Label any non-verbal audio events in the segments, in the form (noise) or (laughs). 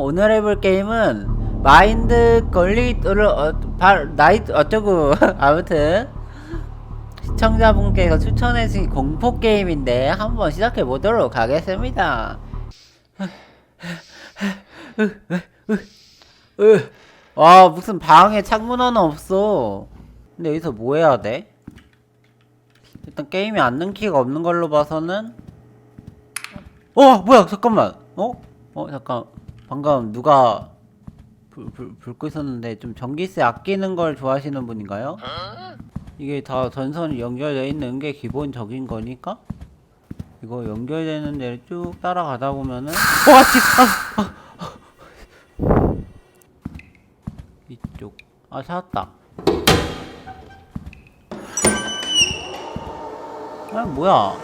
오늘 해볼 게임은 마인드 걸리를 어, 발 나이트 어쩌고 (laughs) 아무튼 시청자분께서 추천해 주신 공포 게임인데 한번 시작해 보도록 하겠습니다. 와 무슨 방에 창문 하나 없어. 근데 여기서 뭐 해야 돼? 일단 게임이 안 끊기가 없는 걸로 봐서는 어 뭐야 잠깐만 어? 어 잠깐 방금 누가 불, 불, 불 끄셨는데 좀 전기세 아끼는 걸 좋아하시는 분인가요? 이게 다 전선이 연결되어 있는 게 기본적인 거니까 이거 연결되는 데를 쭉 따라가다 보면은 와 지, 아, 아, 아. 이쪽 아 찾았다 아 뭐야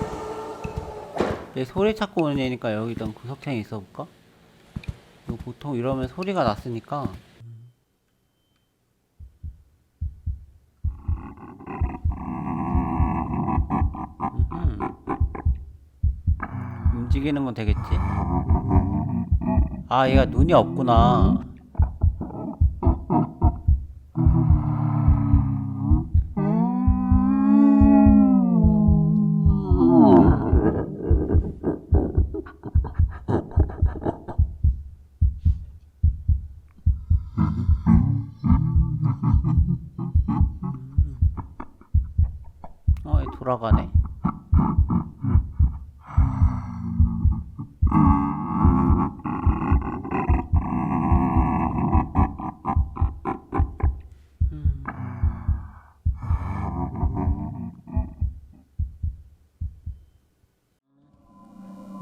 얘 소리 찾고 오는 애니까 여기 일단 구석탱이 있어볼까? 이거 보통 이러면 소리가 났으니까. 움직이는 건 되겠지? 아 얘가 눈이 없구나 돌아가네. 음.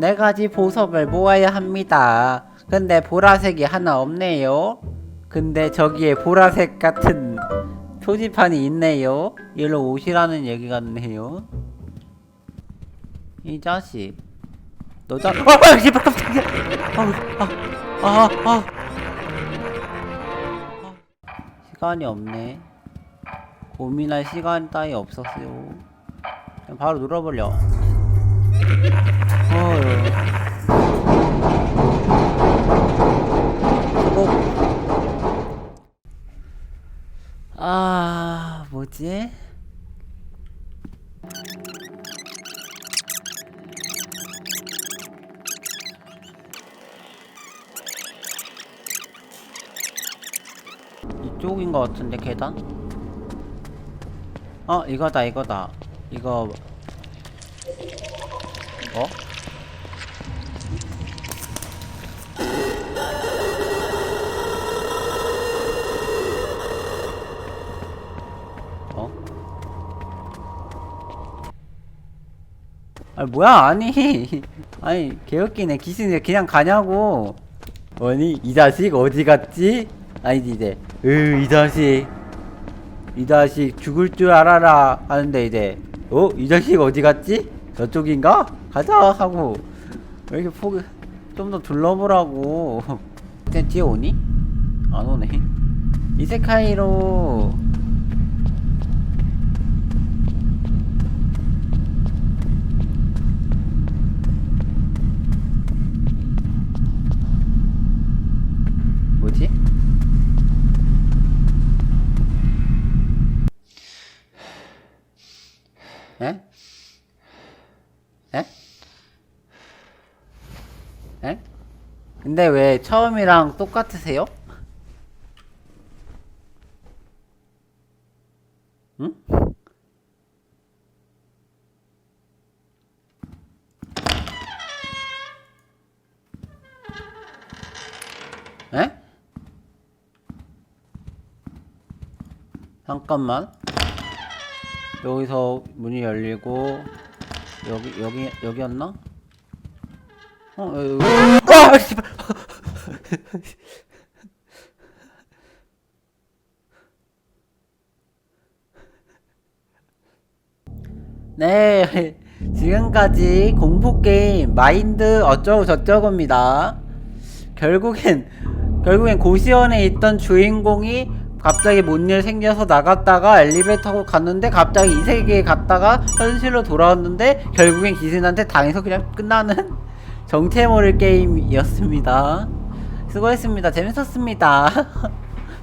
네 가지 보석을 모아야 합니다. 근데 보라색이 하나 없네요. 근데 저기에 보라색 같은 표지판이 있네요. 일로 오시라는 얘기 같네요. 이 자식. 너 자, 아, 아, 씨발 깜짝이야. 아, 아, 아, 아. 아. 시간이 없네. 고민할 시간 따위 없었어요. 그냥 바로 눌러버려. 어휴. 이쪽인 것 같은데 계단? 어 이거다 이거다 이거 어? 어? 아니 뭐야 아니 (laughs) 아니 개웃기네 기승이 그냥 가냐고 아니 이 자식 어디 갔지? 아니지 이제 으이 자식 이 자식 죽을 줄 알아라 하는데 이제 어? 이 자식 어디 갔지? 저쪽인가? 가자 하고 왜 이렇게 포기 좀 더 둘러보라고 그냥 뒤에 오니? 안 오네 이세카이로 뭐지? 에? 에? 에? 근데 왜 처음이랑 똑같으세요? 응? 에? 잠깐만. 여기서 문이 열리고 여기 여기 여기였나? 어 여기. 아 씨발. (laughs) 네 (laughs) 지금까지 공포 게임 마인드 어쩌고 저쩌고입니다. 결국엔 결국엔 고시원에 있던 주인공이 갑자기 뭔 일 생겨서 나갔다가 엘리베이터 타고 갔는데 갑자기 이 세계에 갔다가 현실로 돌아왔는데 결국엔 기신한테 당해서 그냥 끝나는 정체 모를 게임이었습니다. 수고했습니다. 재밌었습니다. (laughs)